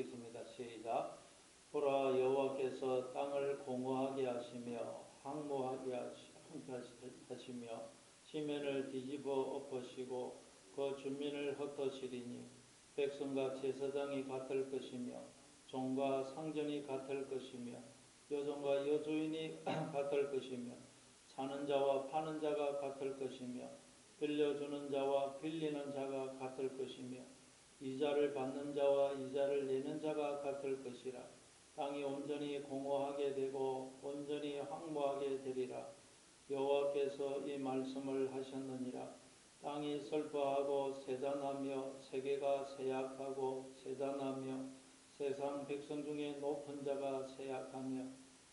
읽습니다. 시작. 보라 여호와께서 땅을 공허하게 하시며 항모하게 하시며 지면을 뒤집어 엎으시고 그 주민을 흩어시리니 백성과 제사장이 같을 것이며 종과 상전이 같을 것이며 여종과 여주인이 같을 것이며 사는 자와 파는 자가 같을 것이며 빌려주는 자와 빌리는 자가 같을 것이며 이자를 받는 자와 이자를 내는 자가 같을 것이라. 땅이 온전히 공허하게 되고 온전히 황무하게 되리라. 여호와께서 이 말씀을 하셨느니라. 땅이 슬퍼하고 세잔하며 세계가 쇠약하고 세잔하며 세상 백성 중에 높은 자가 쇠약하며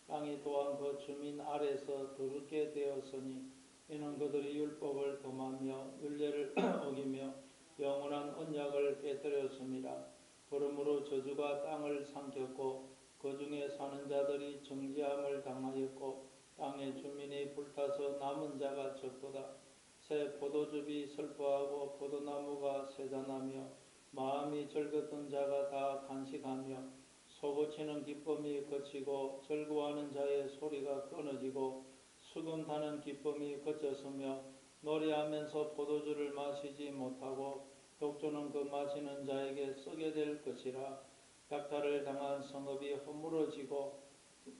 땅이 또한 그 주민 아래서 더럽게 되었으니 이는 그들이 율법을 범하며 율례를 어기며 영원한 언약을 깨뜨렸습니다. 그러므로 저주가 땅을 삼켰고 그 중에 사는 자들이 정지함을 당하였고 땅의 주민이 불타서 남은 자가 적도다. 새 포도즙이 슬퍼하고 포도나무가 세잔하며 마음이 즐거던 자가 다 간식하며 소고치는 기쁨이 거치고 즐거워하는 자의 소리가 끊어지고 수금 타는 기쁨이 거쳤으며 노래하면서 포도주를 마시지 못하고 독주는 그 마시는 자에게 쓰게 될 것이라 약탈을 당한 성읍이 허물어지고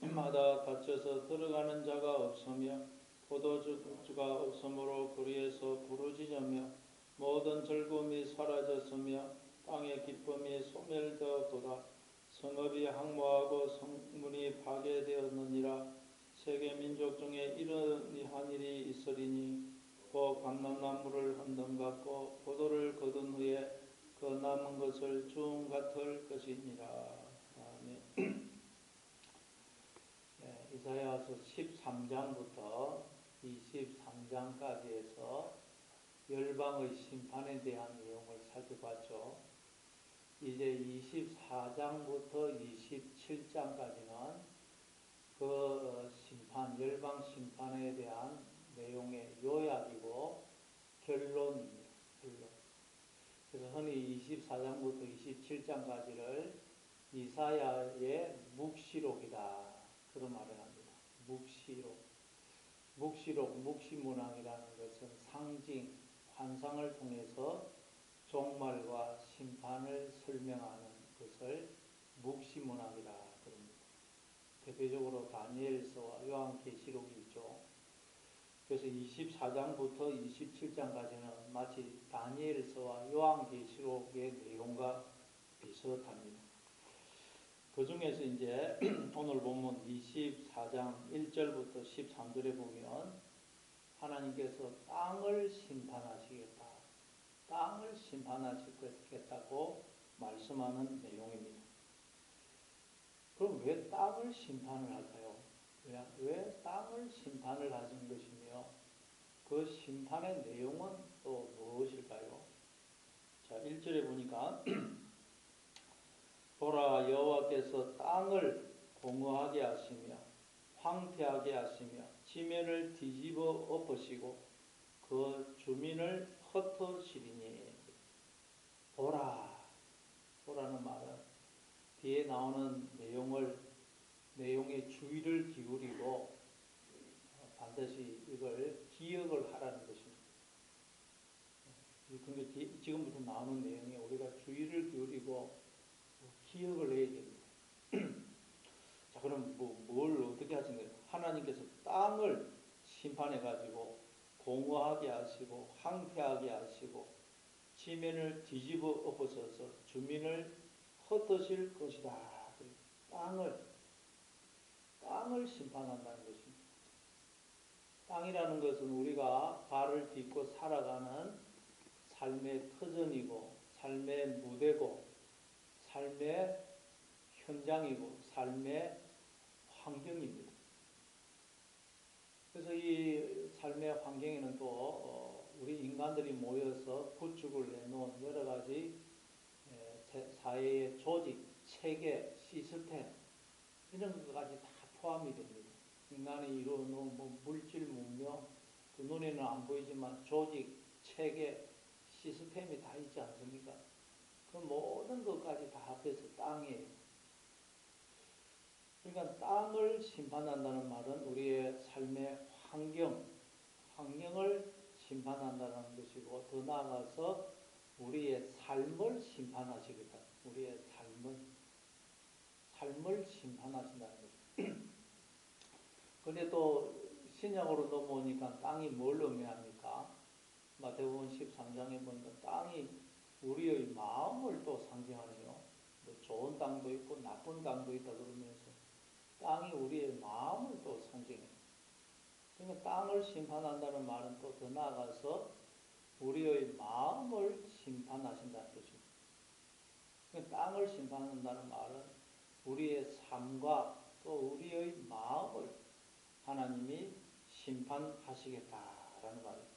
마다 닫혀서 들어가는 자가 없으며 포도주가 없으므로 거리에서 부르짖으며 모든 즐거움이 사라졌으며 땅의 기쁨이 소멸되었도다. 성읍이 항모하고 성문이 파괴되었느니라. 세계 민족 중에 이러한 일이 있으리니 그 감람나무를 한덤 갖고 포도를 거둔 후에 그 남은 것을 중 같을 것이니라. 아멘. 네, 이사야서 13장부터 23장까지 해서 열방의 심판에 대한 내용을 살펴봤죠. 이제 24장부터 27장까지는 그 심판, 열방 심판에 대한 내용의 요약이고 결론입니다. 결론. 그래서 흔히 24장부터 27장까지를 이사야의 묵시록이다. 그런 말을 합니다. 묵시록. 묵시록, 묵시문항이라는 것은 상징, 환상을 통해서 종말과 심판을 설명하는 것을 묵시문학이라 그럽니다. 대표적으로 다니엘서와 요한계시록이 있죠. 그래서 24장부터 27장까지는 마치 다니엘서와 요한계시록의 내용과 비슷합니다. 그 중에서 이제 오늘 보면 24장 1절부터 13절에 보면 하나님께서 땅을 심판하시겠다. 땅을 심판하시겠다고 말씀하는 내용입니다. 그럼 왜 땅을 심판을 할까요? 왜, 왜 땅을 심판을 하신 것이며 그 심판의 내용은 또 무엇일까요? 자, 1절에 보니까 보라 여호와께서 땅을 공허하게 하시며 황폐하게 하시며 지면을 뒤집어 엎으시고 그 주민을 흩어시리니 보라 보라는 말은 뒤에 나오는 내용을 내용의 주의를 기울이고 반드시 이걸 기억을 하라는 것입니다. 그러니까 지금부터 나오는 내용에 우리가 주의를 기울이고 기억을 해야 됩니다. 자, 그럼 뭐, 뭘 어떻게 하신 거예요? 하나님께서 땅을 심판해 가지고 공허하게 하시고 황폐하게 하시고 지면을 뒤집어 엎어서서 주민을 흩으실 것이다. 땅을 땅을 심판한다는 것입니다. 땅이라는 것은 우리가 발을 딛고 살아가는 삶의 터전이고 삶의 무대고 삶의 현장이고 삶의 환경입니다. 그래서 이 삶의 환경에는 또 어, 우리 인간들이 모여서 구축을 해놓은 여러 가지 사회의 조직, 체계, 시스템 이런 것까지 다 포함이 됩니다. 인간이 이루어놓은 뭐 물질 문명, 그 눈에는 안 보이지만 조직, 체계, 시스템이 다 있지 않습니까? 그 모든 것까지 다 합해서 땅이에요. 그러니까 땅을 심판한다는 말은 우리의 삶의 환경, 환경을 심판한다는 것이고 더 나아가서 우리의 삶을 심판하시겠다. 우리의 삶을 삶을 심판하신다는 거죠. 근데 또 신약으로 넘어오니까 땅이 뭘 의미합니까? 마태복음 13장에 보니까 땅이 우리의 마음을 또 상징하네요. 뭐 좋은 땅도 있고 나쁜 땅도 있다 그러면서 땅이 우리의 마음을 또 상징해요. 그러니까 땅을 심판한다는 말은 또 더 나아가서 우리의 마음을 심판하신다는 것입니다. 그러니까 땅을 심판한다는 말은 우리의 삶과 또 우리의 마음을 하나님이 심판하시겠다라는 말이에요.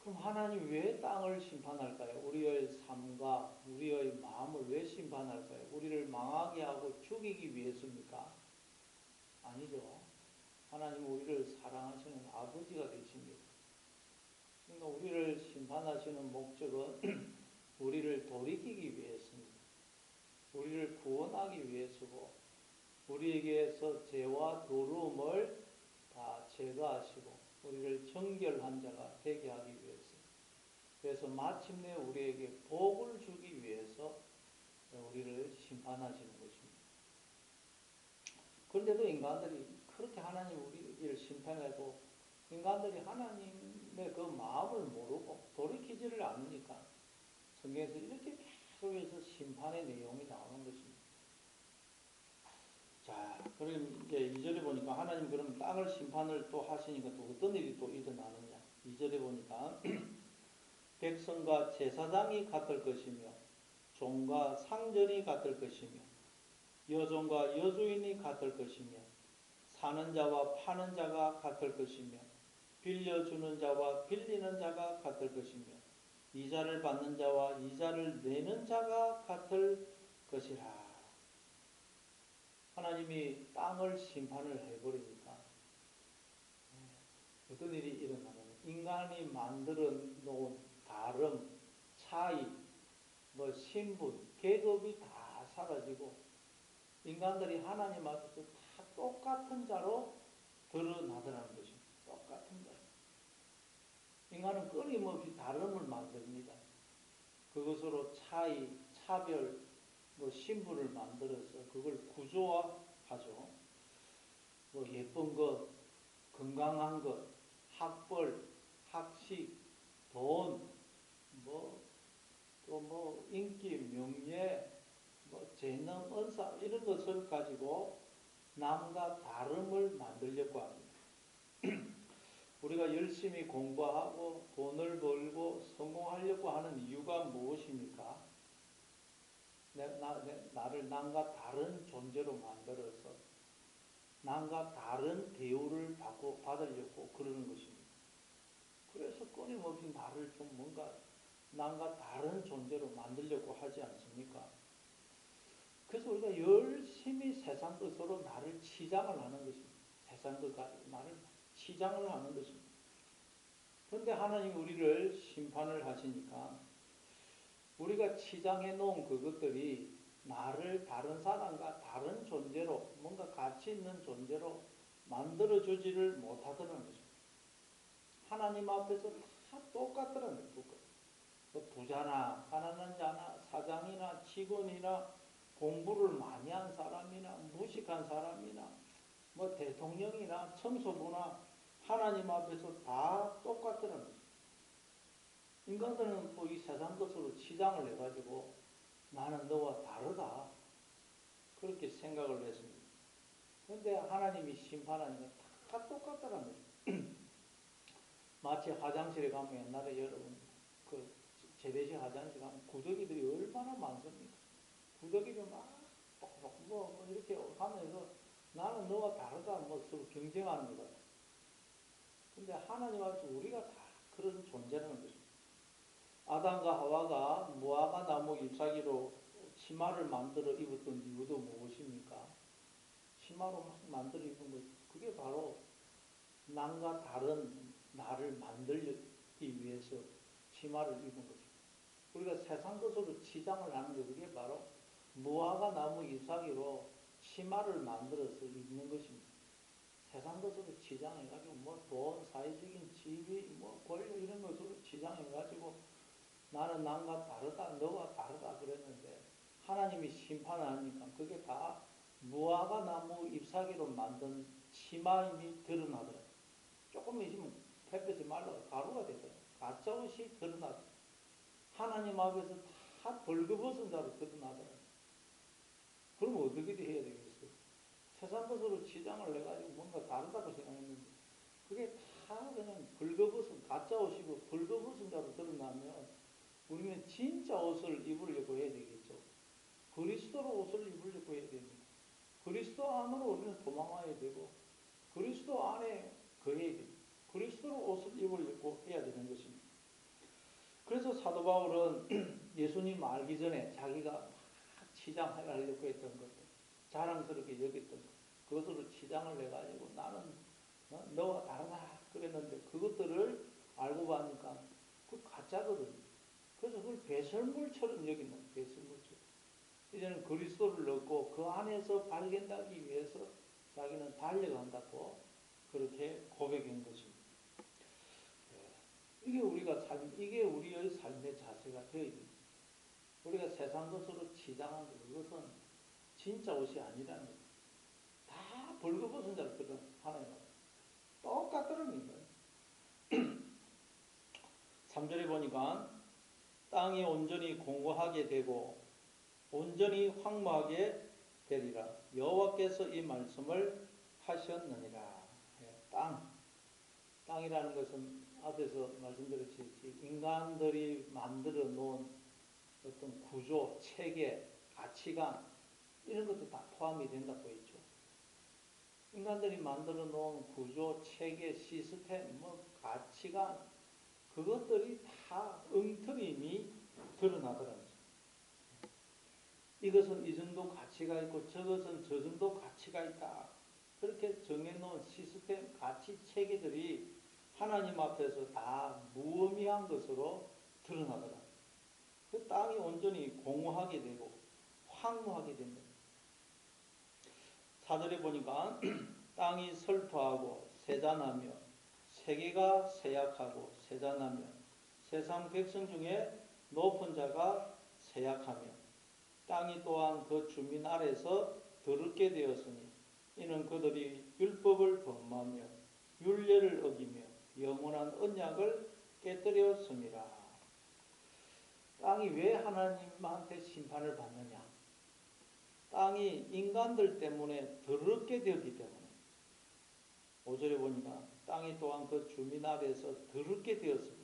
그럼 하나님 왜 땅을 심판할까요? 우리의 삶과 우리의 마음을 왜 심판할까요? 우리를 망하게 하고 죽이기 위해서입니까? 아니죠. 하나님 우리를 사랑하시는 아버지가 되십니다. 그러니까 우리를 심판하시는 목적은 우리를 돌이키기 위해서입니다. 우리를 구원하기 위해서고 우리에게서 죄와 도루움을 다 제거하시고 우리를 정결한 자가 되게 하기 위해서 그래서 마침내 우리에게 복을 주기 위해서 우리를 심판하시는 것입니다. 그런데도 인간들이 그렇게 하나님 우리를 심판해도 인간들이 하나님의 그 마음을 모르고 돌이키지를 않으니까 성경에서 이렇게 계속해서 심판의 내용이 나오는 것입니다. 자, 그럼 이제 2절에 보니까 하나님 그럼 땅을 심판을 또 하시니까 또 어떤 일이 또 일어나느냐. 2절에 보니까 백성과 제사장이 같을 것이며 종과 상전이 같을 것이며 여종과 여주인이 같을 것이며 사는 자와 파는 자가 같을 것이며 빌려주는 자와 빌리는 자가 같을 것이며 이자를 받는 자와 이자를 내는 자가 같을 것이라. 하나님이 땅을 심판을 해버리니까 네, 어떤 일이 일어나냐면 인간이 만들어 놓은 다름, 차이, 뭐 신분, 계급이 다 사라지고 인간들이 하나님 앞에서 다 똑같은 자로 드러나더라는 것입니다. 똑같은 자. 인간은 끊임없이 다름을 만듭니다. 그것으로 차이, 차별, 뭐 신분을 만들어서 그걸 구조화 하죠. 뭐 예쁜 것, 건강한 것, 학벌, 학식, 돈, 뭐, 또 뭐, 인기, 명예, 뭐, 재능, 은사, 이런 것을 가지고 남과 다름을 만들려고 합니다. 우리가 열심히 공부하고 돈을 벌고 성공하려고 하는 이유가 무엇입니까? 내, 나, 내, 나를 남과 다른 존재로 만들어서 남과 다른 대우를 받고 받으려고 그러는 것입니다. 그래서 끊임없이 나를 좀 뭔가 남과 다른 존재로 만들려고 하지 않습니까? 그래서 우리가 열심히 세상 것으로 나를 치장을 하는 것입니다. 세상 것 나를 치장을 하는 것입니다. 그런데 하나님 우리를 심판을 하시니까 우리가 치장해 놓은 그것들이 나를 다른 사람과 다른 존재로 뭔가 가치 있는 존재로 만들어 주지를 못하더라는 것입니다. 하나님 앞에서 다 똑같더라는 거예요. 뭐 부자나 가난한 자나 사장이나 직원이나 공부를 많이 한 사람이나 무식한 사람이나 뭐 대통령이나 청소부나 하나님 앞에서 다 똑같더라는 거죠. 인간들은 또 이 세상 것으로 치장을 해가지고 나는 너와 다르다. 그렇게 생각을 했습니다. 그런데 하나님이 심판하니까 다 똑같더라는 거죠. 마치 화장실에 가면 옛날에 여러분 그 재래식 화장실 가면 구더기들이 얼마나 많습니까? 구더기를 막뭐 뭐 이렇게 하면서 나는 너와 다르다 뭐 서로 경쟁하는 것 같아. 근데 하나님 앞에서 우리가 다 그런 존재라는 것입니다. 아담과 하와가 무화과 나무 잎사귀로 치마를 만들어 입었던 이유도 무엇입니까? 치마로 만들어 입은 것, 그게 바로 남과 다른 나를 만들기 위해서 치마를 입은 것입니다. 우리가 세상 것으로 치장을 하는 게 그게 바로 무화과 나무 잎사귀로 치마를 만들어서 입는 것입니다. 세상 것으로 치장해가지고 뭐 돈, 사회적인 지위, 뭐 권력 이런 것으로 치장해가지고 나는 남과 다르다, 너와 다르다 그랬는데 하나님이 심판하니까 그게 다 무화과 나무 잎사귀로 만든 치마임이 드러나더라. 조금 있으면 햇볕에 말라가 가루가 되더라. 가짜 옷이 드러나더라. 하나님 앞에서 다 벌거벗은 자로 드러나더라. 그럼 어떻게 해야 되겠어? 세상 것으로 치장을 해가지고 뭔가 다르다고 생각했는데 그게 다 그냥 벌거벗은 가짜 옷이고 벌거벗은 자로 드러나면 우리는 진짜 옷을 입으려고 해야 되겠죠. 그리스도로 옷을 입으려고 해야 됩니다. 그리스도 안으로 우리는 도망와야 되고 그리스도 안에 거해야 됩니다. 그리스도로 옷을 입으려고 해야 되는 것입니다. 그래서 사도 바울은 예수님 알기 전에 자기가 막 치장하려고 했던 것들, 자랑스럽게 여겼던 것, 그것으로 치장을 해가지고 나는 어, 너와 다르다 그랬는데 그것들을 알고 보니까 그 가짜거든요. 그래서 그걸 배설물처럼 여기는 배설물처럼. 이제는 그리스도를 넣고 그 안에서 발견하기 위해서 자기는 달려간다고 그렇게 고백한 것입니다. 예. 이게 우리가 삶, 이게 우리의 삶의 자세가 되어야 됩니다. 우리가 세상 것으로 치장한 그것은 진짜 옷이 아니라는 거예요. 다 벌거벗은 자를 들은 하나님. 똑같더라는 거예요. 3절에 보니까 땅이 온전히 공고하게 되고 온전히 황무하게 되리라. 여호와께서 이 말씀을 하셨느니라. 예, 땅. 땅이라는 것은 앞에서 말씀드렸듯이 인간들이 만들어 놓은 어떤 구조, 체계, 가치관 이런 것도 다 포함이 된다고 했죠. 인간들이 만들어 놓은 구조, 체계, 시스템, 뭐 가치관 그것들이 다 엉터림이 드러나더라는 거죠. 이것은 이 정도 가치가 있고 저것은 저 정도 가치가 있다. 그렇게 정해놓은 시스템, 가치, 체계들이 하나님 앞에서 다 무의미한 것으로 드러나더라. 그 땅이 온전히 공허하게 되고 황무하게 된다. 사절에 보니까 땅이 설토하고 세잔하며 세계가 쇠약하고 세잔하며 세상 백성 중에 높은 자가 쇠약하며 땅이 또한 그 주민 아래서 더럽게 되었으니 이는 그들이 율법을 범하며 율례를 어기며 영원한 언약을 깨뜨렸습니다. 땅이 왜 하나님한테 심판을 받느냐? 땅이 인간들 때문에 더럽게 되었기 때문에 5절에 보니까 땅이 또한 그 주민 아래서 더럽게 되었습니다.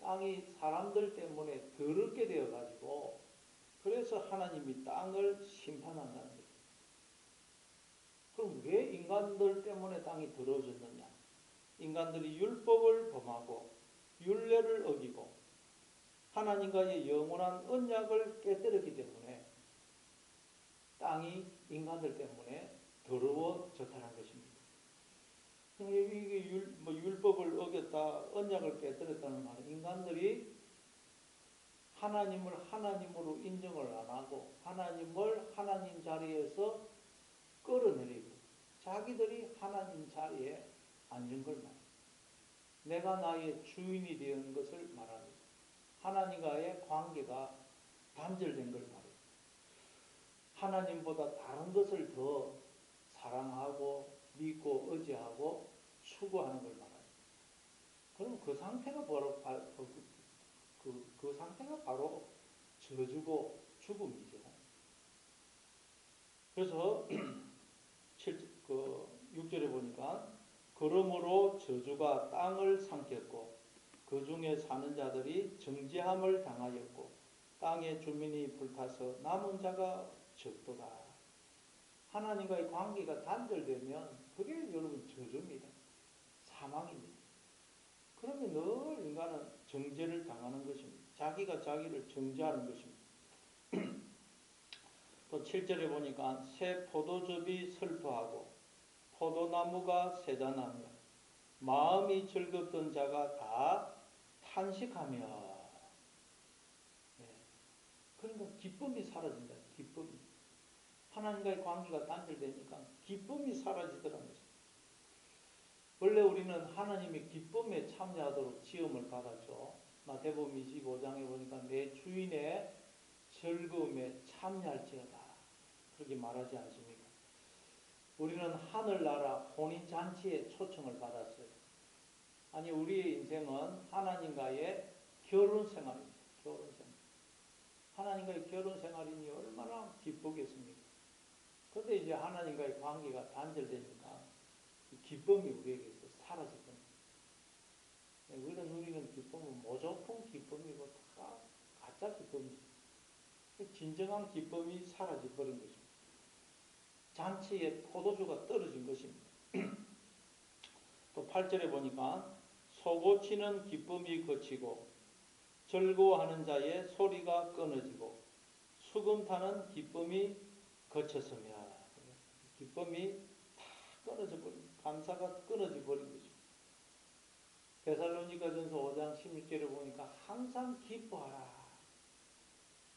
땅이 사람들 때문에 더럽게 되어가지고 그래서 하나님이 땅을 심판한다는 거죠. 그럼 왜 인간들 때문에 땅이 더러워졌느냐? 인간들이 율법을 범하고 율례를 어기고 하나님과의 영원한 언약을 깨뜨렸기 때문에 땅이 인간들 때문에 더러워졌다는. 이게 율, 뭐 율법을 어겼다, 언약을 깨뜨렸다는 말은 인간들이 하나님을 하나님으로 인정을 안 하고 하나님을 하나님 자리에서 끌어내리고 자기들이 하나님 자리에 앉은 걸 말합니다. 내가 나의 주인이 된 것을 말합니다. 하나님과의 관계가 단절된 걸 말해요. 하나님보다 다른 것을 더 사랑하고 믿고 의지하고 추구하는 걸 말해요. 그럼 그 상태가 바로 그, 그, 그 상태가 바로 저주고 죽음이죠. 그래서 7, 그 6절에 보니까 그러므로 저주가 땅을 삼켰고 그 중에 사는 자들이 정죄함을 당하였고 땅의 주민이 불타서 남은 자가 적도다. 하나님과의 관계가 단절되면 그게 여러분 저주입니다. 사망입니다. 그러면 늘 인간은 정죄를 당하는 것입니다. 자기가 자기를 정죄하는 것입니다. 또 7절에 보니까 새 포도즙이 슬퍼하고 포도나무가 세잔하며 마음이 즐겁던 자가 다 탄식하며 네. 그러니까 기쁨이 사라진다. 하나님과의 관계가 단절되니까 기쁨이 사라지더라는 것입니다. 원래 우리는 하나님의 기쁨에 참여하도록 지음을 받았죠. 마태복음 25장에 보니까 내 주인의 즐거움에 참여할지어다. 그렇게 말하지 않습니까? 우리는 하늘나라 혼인잔치에 초청을 받았어요. 아니, 우리의 인생은 하나님과의 결혼 생활입니다. 결혼 생활. 하나님과의 결혼 생활이니 얼마나 기쁘겠습니까? 그런데 이제 하나님과의 관계가 단절되니까 기쁨이 우리에게서 사라졌거든요. 우리는 누리는 기쁨은 모조품 기쁨이고 다 가짜 기쁨이죠. 진정한 기쁨이 사라져 버린 것입니다. 잔치에 포도주가 떨어진 것입니다. 또 8절에 보니까 소고치는 기쁨이 그치고 즐거워하는 자의 소리가 끊어지고 수금 타는 기쁨이 거쳤으며 기쁨이 다 끊어져 버린 감사가 끊어져 버린 것입니다. 데살로니가전서 5장 16절에 보니까 항상 기뻐하라.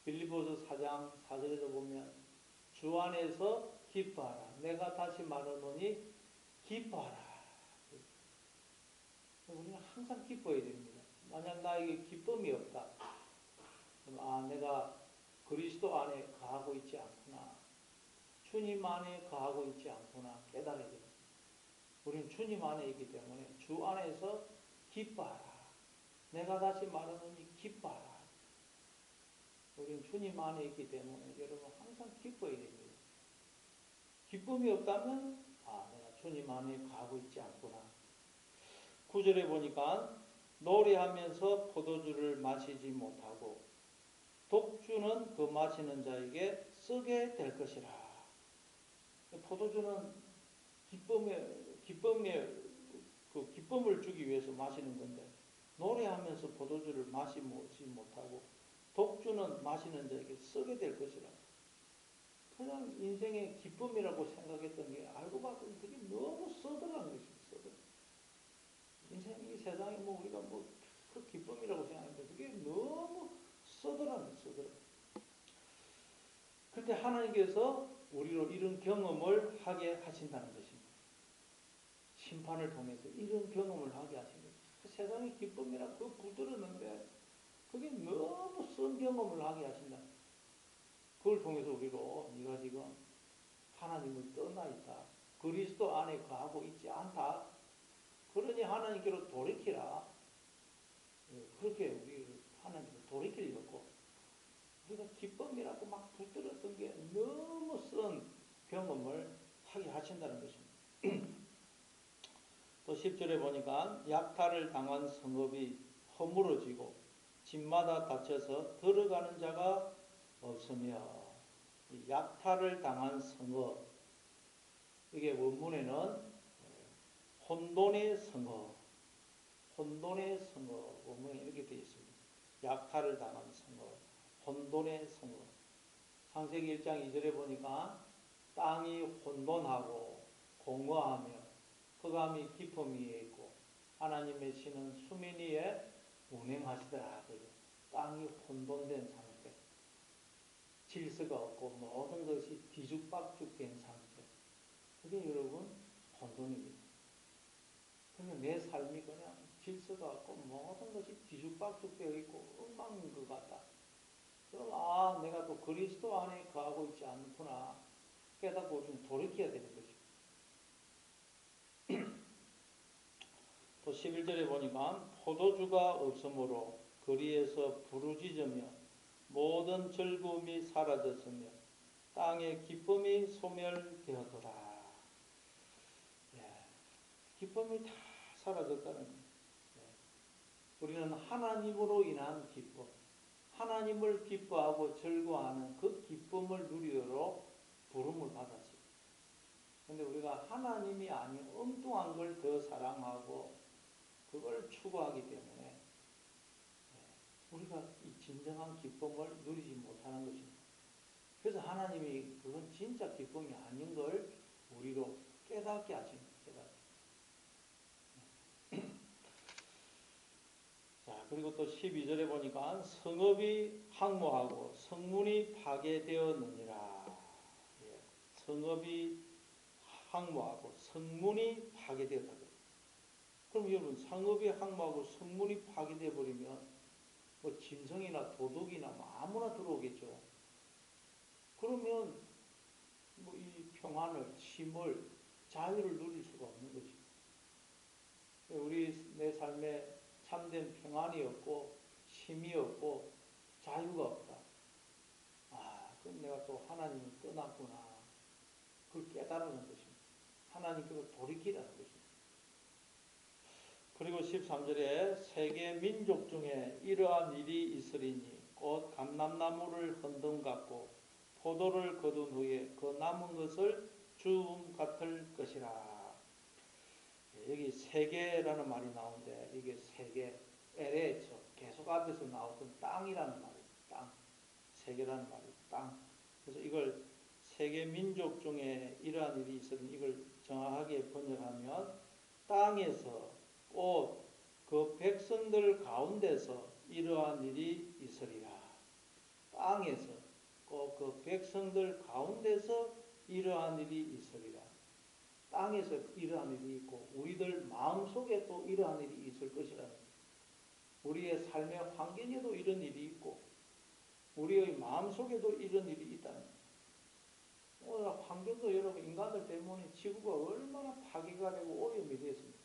빌리보서 4장 4절에도 보면 주 안에서 기뻐하라. 내가 다시 말하노니 기뻐하라. 우리는 항상 기뻐해야 됩니다. 만약 나에게 기쁨이 없다. 그럼 아 내가 그리스도 안에 거하고 있지 않구나. 주님 안에 거하고 있지 않구나 깨달아야 됩니다. 우리는 주님 안에 있기 때문에 주 안에서 기뻐하라. 내가 다시 말하노니 기뻐하라. 우리는 주님 안에 있기 때문에 여러분 항상 기뻐해야 됩니다. 기쁨이 없다면 아 내가 주님 안에 가고 있지 않구나. 구절에 보니까 노래하면서 포도주를 마시지 못하고 독주는 그 마시는 자에게 쓰게 될 것이라. 포도주는 기쁨의 기쁨의 그 기쁨을 주기 위해서 마시는 건데 노래하면서 포도주를 마시지 못하고 독주는 마시는 자에게 쓰게 될 것이라. 그냥 인생의 기쁨이라고 생각했던 게 알고 봤더니 그게 너무 써들어간 것입니다. 써들. 인생 이 세상에 뭐 우리가 뭐 그 기쁨이라고 생각했는데 그게 너무 써들어간 써들어. 근데 하나님께서 우리로 이런 경험을 하게 하신다는 것입니다. 심판을 통해서 이런 경험을 하게 하신 거죠. 그 세상의 기쁨이라 그 부들었는데 그게 너무 쓴 경험을 하게 하신다. 그걸 통해서 우리로 네가 지금 하나님을 떠나 있다. 그리스도 안에 거하고 있지 않다. 그러니 하나님께로 돌이키라. 예, 그렇게 우리 하나님께로 돌이키려고 우리가 기쁨이라고 막 붙들었던 게 너무 쓴 경험을 하게 하신다는 것입니다. 또 10절에 보니까 약탈을 당한 성읍이 허물어지고 집마다 닫혀서 들어가는 자가 없으며 약탈을 당한 성읍 이게 원문에는 혼돈의 성읍 혼돈의 성읍 원문에 이렇게 되어 있습니다. 약탈을 당한 성읍 혼돈의 성읍 창세기 1장 2절에 보니까 땅이 혼돈하고 공허하며 흑암이 깊음 위에 있고 하나님의 신은 수면 위에 운행하시더라. 땅이 혼돈된 상태. 질서가 없고 모든 것이 뒤죽박죽된 상태. 그게 여러분 혼돈입니다. 그러면 내 삶이 그냥 질서가 없고 모든 것이 뒤죽박죽되어 있고. 그럼 아 내가 또 그리스도 안에 거하고 있지 않구나 깨닫고 좀 돌이켜야 되는 것입니다. 또 11절에 보니까 포도주가 없으므로 거리에서 부르짖으며 모든 즐거움이 사라졌으며 땅의 기쁨이 소멸되었더라. 예, 기쁨이 다 사라졌다는 거예요. 예, 우리는 하나님으로 인한 기쁨, 하나님을 기뻐하고 즐거워하는 그 기쁨을 누리도록 부름을 받았어요. 근데 우리가 하나님이 아닌 엉뚱한 걸 더 사랑하고 그걸 추구하기 때문에 예, 우리가 이 진정한 기쁨을 누리지 못하는 것입니다. 그래서 하나님이 그건 진짜 기쁨이 아닌 걸 우리로 깨닫게 하십니다. 깨닫게. 예. 자, 그리고 또 12절에 보니까 성읍이 항모하고 성문이 파괴되었느니라. 예. 성읍이 항모하고 성문이 파괴되었다. 그럼 여러분 성읍이 항모하고 성문이 파괴돼 버리면 뭐 짐승이나 도둑이나 뭐 아무나 들어오겠죠. 그러면 뭐 이 평안을 쉼을 자유를 누릴 수가 없는 거지. 우리 내 삶에 참된 평안이 없고 쉼이 없고 자유가 없다. 아, 그럼 내가 또 하나님을 떠났구나. 그걸 깨달는 것입니다. 하나님께로 돌이키라는 것입니다. 그리고 13절에 세계 민족 중에 이러한 일이 있으리니 곧 감람나무를 흔든 같고 포도를 거둔 후에 그 남은 것을 주음 같을 것이라. 예, 여기 세계라는 말이 나오는데 이게 세계 LH 계속 앞에서 나왔던 땅이라는 말이에요. 땅. 세계라는 말이 땅. 그래서 이걸 세계 민족 중에 이러한 일이 있으니 이걸 정확하게 번역하면 땅에서 곧그 백성들 가운데서 이러한 일이 있으리라. 땅에서 꼭 그 백성들 가운데서 이러한 일이 있으리라. 땅에서 이러한 일이 있고 우리들 마음속에 또 이러한 일이 있을 것이라는. 우리의 삶의 환경에도 이런 일이 있고 우리의 마음속에도 이런 일이 있다는. 오늘 환경도 여러분 인간들 때문에 지구가 얼마나 파괴가 되고 오염이 됐습니다.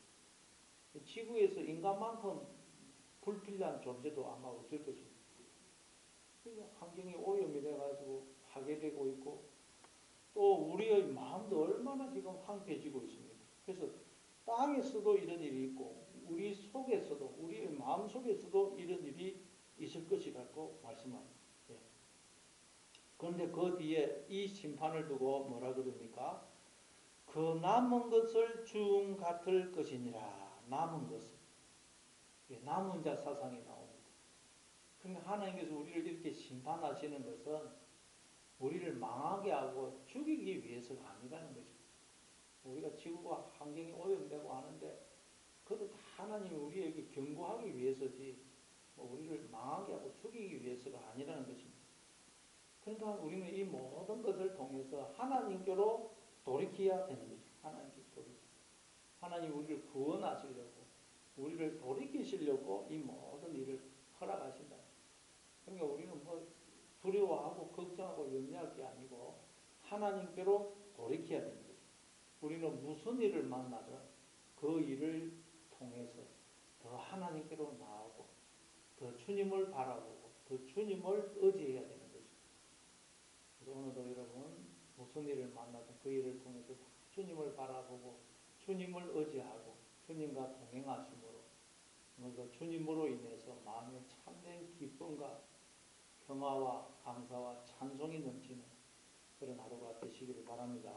지구에서 인간만큼 불필요한 존재도 아마 없을 것입니다. 환경이 오염이 돼가지고 파괴되고 있고 또 우리의 마음도 얼마나 지금 황폐해지고 있습니다. 그래서 땅에서도 이런 일이 있고 우리 속에서도 우리의 마음 속에서도 이런 일이 있을 것이라고 말씀합니다. 예. 그런데 그 뒤에 이 심판을 두고 뭐라 그럽니까? 그 남은 것을 중 같을 것이니라. 남은 것은 예, 남은 자 사상이 나옵니다. 그러니까 하나님께서 우리를 이렇게 심판하시는 것은 우리를 망하게 하고 죽이기 위해서가 아니라는 것입니다. 우리가 지구가 환경이 오염되고 하는데 그것도 다 하나님이 우리에게 경고하기 위해서지 뭐 우리를 망하게 하고 죽이기 위해서가 아니라는 것입니다. 그러니까 우리는 이 모든 것을 통해서 하나님께로 돌이켜야 되는 거죠. 하나님께 돌이켜. 하나님 우리를 구원하시려고 우리를 돌이키시려고 이 모든 일을 허락하신다. 그러니까 우리는 뭐 두려워하고 걱정하고 염려할 게 아니고 하나님께로 돌이켜야 거죠. 우리는 무슨 일을 만나든 그 일을 통해서 더 하나님께로 나오고 더 주님을 바라보고 더 주님을 의지해야 되는 것입니다. 그래서 오늘도 여러분 무슨 일을 만나든 그 일을 통해서 주님을 바라보고 주님을 의지하고 주님과 동행하심으로 그 주님으로 인해서 마음에 참된 기쁨과 평화와 감사와 찬송이 넘치는 그런 하루가 되시기를 바랍니다.